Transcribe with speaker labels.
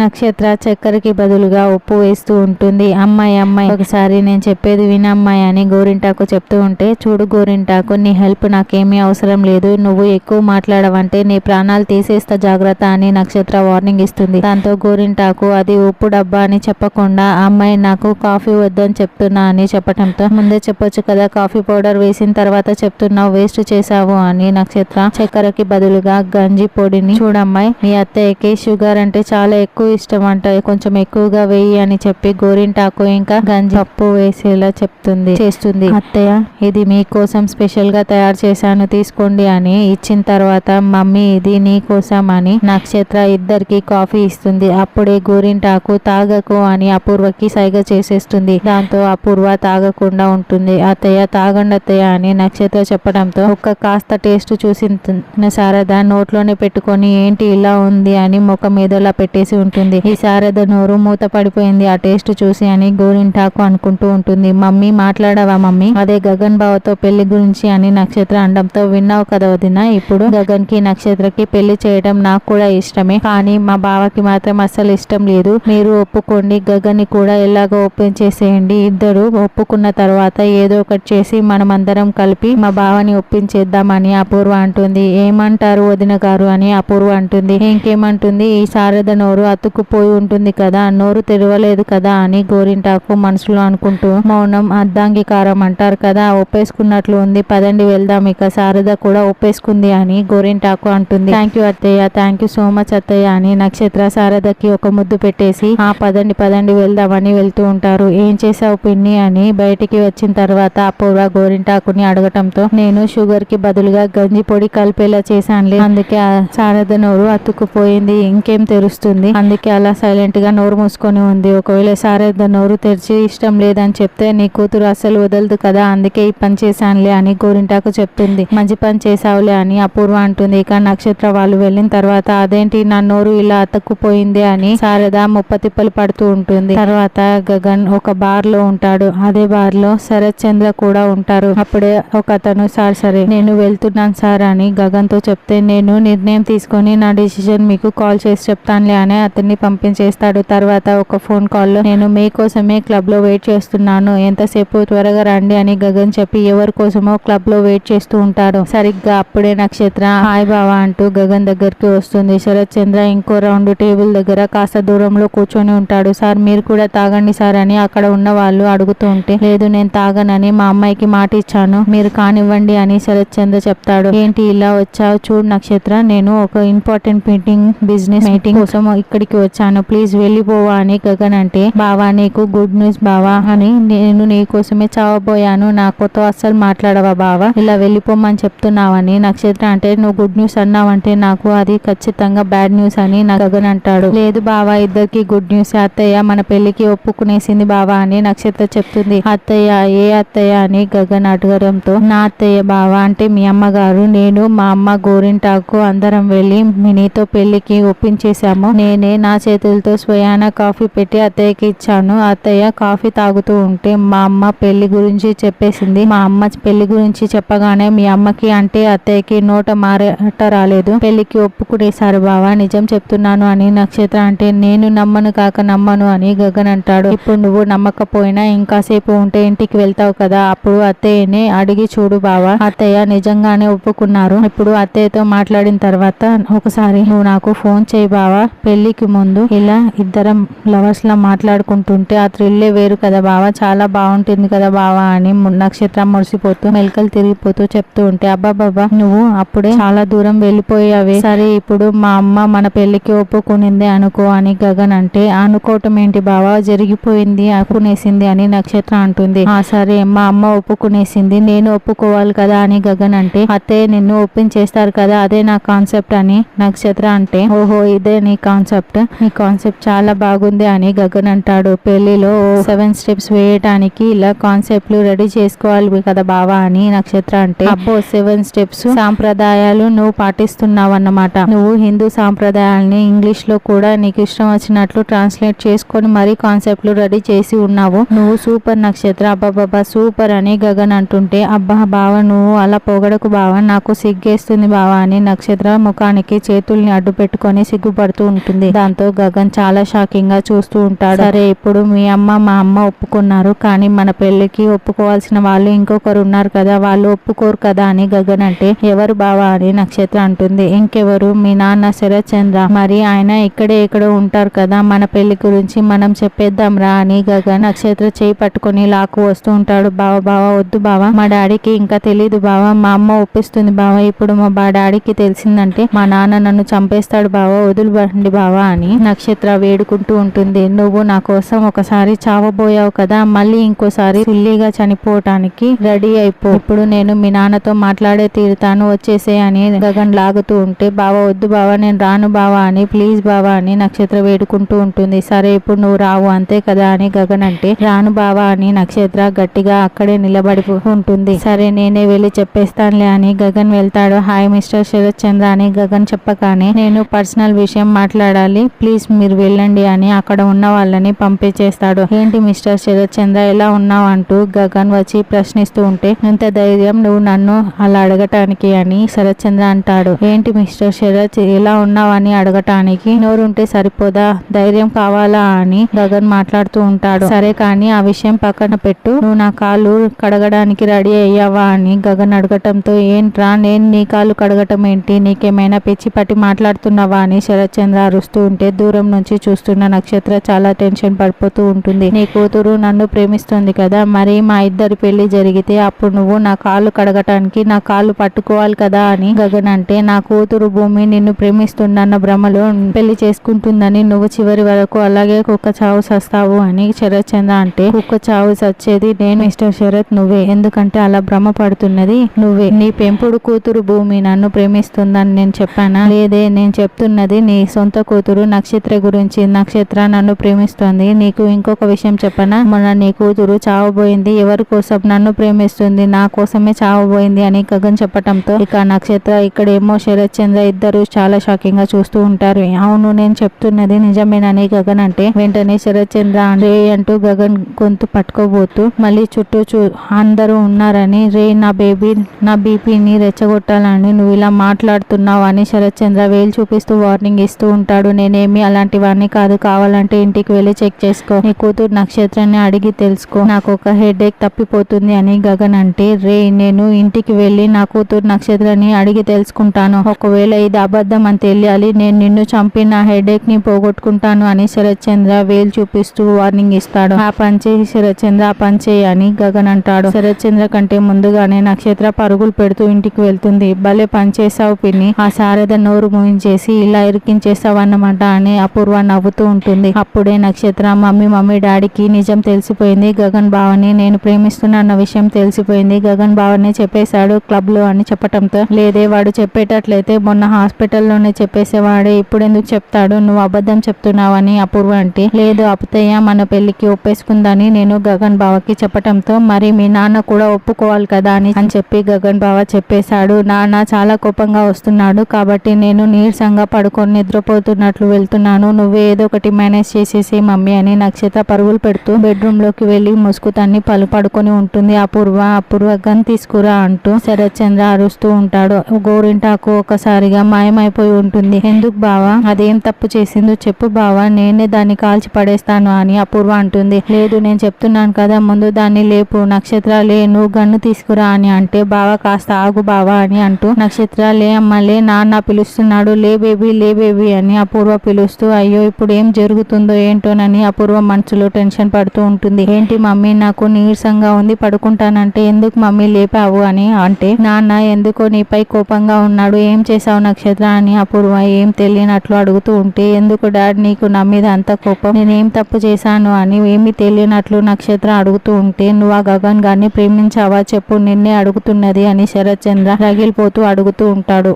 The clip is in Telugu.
Speaker 1: నక్షత్ర చక్కెరకి బదులుగా ఉప్పు వేస్తూ ఉంటుంది. అమ్మాయి అమ్మాయి ఒకసారి నేను చెప్పేది వినమ్మాయి అని గోరింటాకు చెప్తూ ఉంటే చూడు గోరింటాకు నీ హెల్ప్ నాకేమీ అవసరం లేదు. నువ్వు ఎక్కువ మాట్లాడవంటే నీ ప్రాణాలు తీసేస్తా జాగ్రత్త అని నక్షత్ర వార్నింగ్ ఇస్తుంది. దాంతో గోరింటాకు అది ఉప్పు డబ్బా అని చెప్పకుండా అమ్మాయి నాకు కాఫీ వద్దని చెప్తున్నా అని చెప్పటంతో ముందే చెప్పొచ్చు కదా కాఫీ పౌడర్ వేసిన తర్వాత చెప్తున్నావు వేస్ట్ చేసావు అని నక్షత్ర చక్కెరకి బదులుగా గంజి పొడిని చూడమ్మాయి మీ అత్తయ్యకి షుగర్ అంటే చాలా ఎక్కువ ఇష్టం అంట కొంచెం ఎక్కువగా వేయి అని చెప్పి గోరింటాకు ఇంకా గంజి పప్పు వేసేలా చెప్తుంది చేస్తుంది. అత్తయ్య ఇది మీకోసం స్పెషల్గా తయారు చేశాను తీసుకోండి అని ఇచ్చిన తర్వాత మమ్మీ ఇది నీ కోసం అని నక్షత్ర ఇద్దరికి కాఫీ ఇస్తుంది. అప్పుడే గోరింటాకు తాగకు అని అపూర్వకి సైగ చేసేస్తుంది. దాంతో అపూర్వ తాగకుండా ఉంటుంది. అత్తయ్య తాగండి అత్తయ్య అని నక్షత్ర చెప్పడంతో ఒక్క కాస్త టేస్ట్ చూసిన శారద నోట్లోనే పెట్టుకొని ఏంటి ఇలా ఉంది అని ముఖం మీదలా పెట్టేసి ఉంటుంది. ఈ శారద నోరు మూత పడిపోయింది. ఆ టేస్ట్ చూసి అని గోరింటాకు అనుకుంటూ ఉంటుంది. మమ్మీ మాట్లాడవా మమ్మీ? అదే గగన్ బావతో పెళ్ళి గురించి అని నక్షత్ర అండంతో విన్నావు కదా వదిన ఇప్పుడు గగన్కి నక్షత్రకి పెళ్ళి చేయడం నాకు కూడా ఇష్టమే. కానీ మా బావకి మాత్రం అస్సలు ఇష్టం లేదు. మీరు ఒప్పుకోండి. గగన్ని కూడా ఎలాగో ఓపెన్ చేసేయండి. ఇద్దరు ఒప్పుకున్న తర్వాత ఏదో ఒకటి చేసి మనం అందరం కలిపి మా బావని ఒప్పించేద్దామని అపూర్వ అంటుంది. ఏమంటారు వదిన గారు? అని అపూర్వ అంటుంది. ఇంకేమంటుంది? ఈ శారద నోరు అతుక్కుపోయి ఉంటుంది కదా నోరు తెరవలేదు కదా అని గోరింటాకు మనసులో అనుకుంటూ మౌనం అర్ధాంగీకారం అంటారు కదా ఒప్పేసుకున్నట్లు ఉంది పదండి వెళ్దాం ఇక శారద కూడా ఒప్పేసుకుంది అని గోరింటాకు అంటుంది. థ్యాంక్ యూ అత్తయ్య థ్యాంక్ యూ సో మచ్ అత్తయ్య అని నక్షత్ర శారదకి ఒక ముద్దు పెట్టేసి ఆ పదండి పదండి వెళ్దామని వెళ్తూ ఉంటారు. ఏం చేసావు పిన్ని అని బయటికి వచ్చిన తర్వాత అపూర్వ గోరింటాకుని అడగటంతో నేను షుగర్కి బదులుగా గంజి పొడి కలిపేలా చేశానులే అందుకే ఆ శారద నోరు అతుక్కుపోయింది ఇంకేం తెరుస్తుంది అందుకే అలా సైలెంట్గా నోరు మూసుకొని ఉంది. ఒకవేళ శారద నోరు తెరిచి ఇష్టం లేదని చెప్తే నీ కూతురు అస్సలు వదలదు కదా అందుకే ఈ పని చేశానులే అని గోరింటాకు చెప్తుంది మంచి పని చేసావులే అని అపూర్వ అంటుంది. ఇక నక్షత్ర వాళ్ళు వెళ్ళిన తర్వాత అదేంటి నా నోరు ఇలా అతక్కుపోయింది అని శారద ముప్పతిప్పలు పడుతూ ఉంటుంది. తర్వాత గగన్ ఒక బార్లో ఉంటాడు. అదే బార్లో శరత్ చంద్ర కూడా ఉంటారు. అప్పుడే ఒక అతను సార్ సరే నేను వెళ్తున్నాను సార్ అని గగన్తో చెప్తే నేను నిర్ణయం తీసుకొని నా డిసిజన్ మీకు కాల్ చేసి చెప్తానులే అని అతన్ని పంపించేస్తాడు. తర్వాత ఒక ఫోన్ కాల్లో నేను మీకోసమే క్లబ్లో వెయిట్ చేస్తున్నాను. ఎంతసేపు? త్వరగా రండి అని గగన్ చెప్పి ఎవరి కోసమో క్లబ్లో వెయిట్ చేస్తూ ఉంటాడు. సరిగ్గా అప్పుడే నక్షత్ర హాయ్ బావా అంటూ గగన్ దగ్గరికి వస్తుంది. శరత్ చంద్ర ఇంకో రౌండ్ టేబుల్ దగ్గర కాస్త దూరంలో కూర్చొని ఉంటాడు. సార్ మీరు కూడా తాగండి సార్ అని అక్కడ ఉన్న వాళ్ళు అడుగుతూ ఉంటే లేదు నేను తాగనని మా అమ్మాయికి మాట ఇచ్చాను. మీరు కానివ్వండి అని శరత్ చంద్ర చెప్తాడు. ఏంటి ఇలా వచ్చావు? చూడు నక్షత్ర నేను ఒక ఇంపార్టెంట్ మీటింగ్ బిజినెస్ మీటింగ్ కోసం ఇక్కడికి వచ్చాను. ప్లీజ్ వెళ్ళిపోవా అని గగన్ అంటే బావా నీకు గుడ్ న్యూస్ బావా అని నేను నీ కోసమే చావబోయాను. నాకుతో అస్సలు మాట్లాడవా బావా? ఇలా వెళ్ళిపోమని చెప్తున్నావని నక్షత్ర అంటే నువ్వు గుడ్ న్యూస్ అన్నావంటే నాకు అది ఖచ్చితంగా బ్యాడ్ న్యూస్ అని నా గగన్ అంటాడు. లేదు బావా ఇద్దరికి గుడ్ న్యూస్ అత్తయ్య. మన పెళ్ళికి ఒప్పుకునేసింది బావా అని నక్షత్ర చెప్తుంది. అత్తయ్య ఏ అత్తయ్య అని గగన్ అడగడంతో నా అత్తయ్య బావా అంటే మీ అమ్మగారు. నేను మా అమ్మ గోరింటాకు అందరం వెళ్ళి మినీతో పెళ్ళికి ఒప్పించేశాము. నేనే నా చేతులతో స్వయాన కాఫీ పెట్టి అత్తయ్యకి ఇచ్చాను. అత్తయ్య కాఫీ తాగుతూ ఉంటే మా అమ్మ పెళ్ళి గురించి చెప్పేసింది. మా అమ్మ పెళ్ళి గురించి చెప్పగానే మీ అమ్మకి అంటే అత్తయ్యకి నోట మారట రాలేదు. పెళ్ళికి ఒప్పుకునేశారు బావా నిజం చెప్తున్నాను అని నక్షత్ర అంటే నేను నమ్మను కాక నమ్మను అని గగన్ అంటాడు. ఇప్పుడు నువ్వు నమ్మకపోయినా ఇంకాసేపు ఉంటే ఇంటికి వెళ్తావు కదా అప్పుడు అత్తయ్యని అడిగి చూడు బావా. అత్తయ్య నిజంగానే ఒప్పుకున్నారు. ఇప్పుడు అత్తయ్యతో మాట్లాడిన తర్వాత ఒకసారి నువ్వు నాకు ఫోన్ చేయి బావా. పెళ్ళికి ముందు ఇలా ఇద్దరం లవర్స్ లా మాట్లాడుకుంటుంటే ఆ థ్రిల్లే వేరు కదా బావా. చాలా బాగుంటుంది కదా బావా అని నక్షత్రం మురిసిపోతూ మెలకలు తిరిగిపోతూ చెప్తూ ఉంటే అబ్బా బాబా నువ్వు అప్పుడే చాలా దూరం వెళ్ళిపోయావే. సరే ఇప్పుడు మా అమ్మ మన పెళ్ళికి ఒప్పుకునింది అనుకో అని గగన్ అంటే అనుకోవటం ఏంటి బావా? జరిగిపోయింది అనుకునేసింది అని నక్షత్ర అంటుంది. ఆ సరే మా అమ్మ ఒప్పుకునేసింది నేను ఒప్పుకోవాలి కదా అని గగన్ అంటే అత్తయ్య నిన్ను ఒప్పించేస్తారు కదా అదే నా కాన్సెప్ట్ అని నక్షత్ర అంటే ఓహో ఇదే నీ కాన్సెప్ట్ ఈ కాన్సెప్ట్ చాలా బాగుంది అని గగన్ అంటాడు. పెళ్ళిలో సెవెన్ స్టెప్స్ వేయటానికి ఇలా కాన్సెప్ట్లు రెడీ చేసుకోవాలి కదా బావా అని నక్షత్ర అంటే అబ్బో సెవెన్ స్టెప్స్ సాంప్రదాయాలు నువ్వు పాటిస్తున్నావు అన్నమాట నువ్వు హిందూ సాంప్రదాయాల్ని ఇంగ్లీష్లో కూడా నీకు ఇష్టం వచ్చినట్లు ట్రాన్స్లేట్ చేసుకొని మరీ కాన్సెప్ట్లు రెడీ చేసి ఉన్నావు. నువ్వు సూపర్ నక్షత్ర అబ్బాబాబా సూపర్ అని గగన్ అంటుంటే అబ్బా బావ నువ్వు అలా పొగడకు బావ నాకు సిగ్గేస్తుంది బావ అని నక్షత్ర ముఖానికి చేతుల్ని అడ్డు పెట్టుకొని సిగ్గుపడుతూ ఉంటుంది. దాంతో గగన్ చాలా షాకింగ్గా చూస్తూ ఉంటాడు. సరే ఇప్పుడు మీ అమ్మ మా అమ్మ ఒప్పుకున్నారు. కానీ మన పెళ్ళికి ఒప్పుకోవాల్సిన వాళ్ళు ఇంకొకరు ఉన్నారు కదా వాళ్ళు ఒప్పుకోరు కదా అని గగన్ అంటే ఎవరు బావా అని నక్షత్ర అంటుంది. ఇంకెవరు? మీ నాన్న శరత్ చంద్ర. మరి ఆయన ఇక్కడే ఎక్కడో ఉంటారు కదా మన పెళ్ళి గురించి మనం చెప్పేద్దాం రా అని గగన్ నక్షత్ర చేయి పట్టుకొని లాక్కు వస్తూ ఉంటాడు. బావ బావ వద్దు బావ. మా డాడీకి ఇంకా తెలియదు బావ. మా అమ్మ ఒప్పిస్తుంది బావ. ఇప్పుడు మా బా డాడీకి తెలిసిందంటే మా నాన్న నన్ను చంపేస్తాడు బావ. వదిలిపండి బావ అని నక్షత్ర వేడుకుంటూ ఉంటుంది. నువ్వు నా కోసం ఒకసారి చావబోయావు కదా మళ్ళీ ఇంకోసారి సిల్లీగా చనిపోవటానికి రెడీ అయిపో. ఇప్పుడు నేను మీ నాన్నతో మాట్లాడే తీరుతాను వచ్చేసే అని గగన్ లాగుతూ ఉంటే బావ వద్దు బావ నేను రాను బావా అని ప్లీజ్ బావా అని నక్షత్ర వేడుకుంటూ ఉంటుంది. సరే ఇప్పుడు నువ్వు రావు అంతే కదా అని గగన్ అంటే రాను బావా అని నక్షత్ర గట్టిగా అక్కడే నిలబడి ఉంటుంది సరే నేనే వెళ్ళి చెప్పేస్తానులే అని గగన్ వెళ్తాడు. హాయ్ మిస్టర్ శరత్ చంద్ర అని గగన్ చెప్పగానే నేను పర్సనల్ విషయం మాట్లాడాలి. ప్లీజ్ మీరు వెళ్ళండి అని అక్కడ ఉన్న వాళ్ళని పంపించేస్తాడు. ఏంటి మిస్టర్ శరత్ చంద్ర ఎలా ఉన్నావు అంటూ గగన్ వచ్చి ప్రశ్నిస్తూ ఉంటే ఇంత ధైర్యం నువ్వు నన్ను అలా అడగటానికి అని శరత్ చంద్ర అంటాడు. ఏంటి మిస్టర్ శరత్ ఎలా ఉన్నావు అని అడగటానికి? నోరుంటే సరిపోదా? ధైర్యం కావాలా అని గగన్ మాట్లాడుతూ ఉంటాడు. సరే కానీ ఆ విషయం పక్కన పెట్టు. నువ్వు నా కాలు కడగడానికి రెడీ అయ్యావా అని గగన్ అడగటంతో ఏంట్రా నేను నీ కాళ్ళు కడగటం ఏంటి? నీకేమైనా పిచ్చి పట్టి మాట్లాడుతున్నావా? అని శరత్ చంద్ర అరుస్తూ ఉంటే దూరం నుంచి చూస్తున్న నక్షత్ర చాలా టెన్షన్ పడిపోతూ ఉంటుంది. నీ కూతురు నన్ను ప్రేమిస్తుంది కదా మరి మా ఇద్దరి పెళ్ళి జరిగితే అప్పుడు నువ్వు నా కాళ్ళు కడగటానికి నా కాళ్ళు పట్టుకోవాలి కదా అని గగన్ అంటే నా కూతురు భూమి నిన్ను ప్రేమిస్తుందన్న భ్రమలో పెళ్ళి చేసుకుంటుందని నువ్వు చివరి వరకు అలాగే కుక్క చావు సస్తావు అని శరత్ చంద్ర అంటే కుక్క చావు సచ్చేది నేను మిస్టర్ శరత్ నువ్వే. ఎందుకంటే అలా భ్రమ పడుతున్నది నువ్వే. నీ పెంపుడు కూతురు భూమి నన్ను ప్రేమిస్తుందని నేను చెప్పానా? లేదే నేను చెప్తున్నది నీ సొంత కూతురు నక్షత్ర గురించి నక్షత్ర నన్ను ప్రేమిస్తోంది. నీకు ఇంకొక విషయం చెప్పనా? మొన్న నీ కూతురు చావబోయింది ఎవరి కోసం నన్ను ప్రేమిస్తుంది? నా కోసమే చావబోయింది అని గగన్ చెప్పటంతో ఇక నక్షత్ర ఇక్కడేమో శరత్ చంద్ర ఇద్దరు చాలా షాకింగ్గా చూస్తూ ఉంటారు. అవును నేను చెప్తున్నది నిజమేనని గగన్ అంటే వెంటనే శరత్ చంద్ర రే అంటూ గగన్ గొంతు పట్టుకోబోతూ మళ్ళీ చుట్టూ చూ అందరూ ఉన్నారని రే నా బేబీ నా బీపీని రెచ్చగొట్టాలని నువ్వు ఇలా మాట్లాడుతున్నావు అని శరత్ చంద్ర వేలు చూపిస్తూ వార్నింగ్ ఇస్తూ ఉంటాడు. నేనేమి అలాంటి వాడిని కాదు. కావాలంటే ఇంటికి వెళ్ళి చెక్ చేసుకో. నీ కూతురు నక్షత్రాన్ని అడిగి తెలుసుకో. నాకు ఒక హెడ్ ఏక్ తప్పిపోతుంది అని గగన్ అంటే రే నేను ఇంటికి వెళ్ళి నా కూతురు నక్షత్రాన్ని అడిగి తెలుసుకుంటాను. ఒకవేళ ఇది అబద్ధం అని తెలియాలి నేను నిన్ను చంపి నా హెడ్ ఏక్ని పోగొట్టుకుంటాను అని శరత్ చంద్ర వేలు చూపిస్తూ వార్నింగ్ ఇస్తాడు. ఆ పని శరత్ చంద్ర ఆ పని అని గగన్ అంటాడు. శరత్ చంద్ర కంటే ముందుగానే నక్షత్ర పరుగులు పెడుతూ ఇంటికి వెళ్తుంది. భలే పనిచేసావు పిన్ని. ఆ శారద నోరు మూయించేసి ఇలా ఇరికించేసావు అన్నమాట అని అపూర్వ నవ్వుతూ ఉంటుంది. అప్పుడే నక్షత్ర మమ్మీ మమ్మీ డాడీకి నిజం తెలిసిపోయింది. గగన్ బావని నేను ప్రేమిస్తున్నా అన్న విషయం తెలిసిపోయింది. గగన్ బావని చెప్పేశాడు క్లబ్లో అని చెప్పటంతో. లేదే వాడు చెప్పేటట్లయితే మొన్న హాస్పిటల్లోనే చెప్పేసేవాడే. ఇప్పుడు ఎందుకు చెప్తాడు? నువ్వు అబద్ధం చెప్తున్నావని అపూర్వ అంటే. లేదు అపుతయ్య మన పెళ్ళికి ఒప్పేసుకుందని నేను గగన్ బావకి చెప్పటంతో మరి మీ నాన్న కూడా ఒప్పుకోవాలి కదా అని అని చెప్పి గగన్ బావ చెప్పేశాడు. నాన్న చాలా కోపంగా వస్తున్నాడు కాబట్టి నేను నీరసంగా పడుకొని నిద్రపోతున్నట్లు వెళ్తున్నాను. నువ్వే ఏదో ఒకటి మేనేజ్ చేసేసి మమ్మీ అని నక్షత్ర పరుగులు పెడుతూ బెడ్రూమ్లోకి వెళ్ళి ముసుగు తన్ని పలు పడుకొని ఉంటుంది. అపూర్వ అపూర్వ గన్ తీసుకురా అంటూ శరత్ చంద్ర అరుస్తూ ఉంటాడు. గోరింటాకు ఒకసారిగా మాయమైపోయి ఉంటుంది. ఎందుకు బావా? అదేం తప్పు చేసిందో చెప్పు బావా. నేనే దాన్ని కాల్చి పడేస్తాను అని అపూర్వ అంటుంది. లేదు నేను చెప్తున్నాను కదా. ముందు దాన్ని లేపు. నక్షత్ర లే నువ్వు గన్ను తీసుకురా అని అంటే బావా కాస్త ఆగు బావా అని అంటూ నక్షత్ర లే అమ్మ లే నాన్న పిలుస్తున్నాడు. లే బేబీ లే బేబీ అని అపూర్వ పిలుస్తూ అయ్యో ఇప్పుడు ఏం జరుగుతుందో ఏంటోనని అపూర్వ మనసులో టెన్షన్ పడుతూ ఉంటుంది. ఏంటి మమ్మీ నాకు నీరసంగా ఉంది పడుకుంటానంటే ఎందుకు మమ్మీ లేపావు అని అంటే నాన్న ఎందుకో నీపై కోపంగా ఉన్నాడు ఏం చేసావు నక్షత్ర? అని అపూర్వ ఏం తెలియనట్లు అడుగుతూ ఉంటే ఎందుకు డాడ్ నీకు నా మీద అంత కోపం? నేనేం తప్పు చేశాను? అని ఏమి తెలియనట్లు నక్షత్ర అడుగుతూ ఉంటే నువ్వు ఆ గగన్ గారిని ప్రేమించావా? చెప్పు నిన్నే అడుగుతున్నది అని శరత్ చంద్ర రగిలిపోతూ అడుగుతూ ఉంటాడు.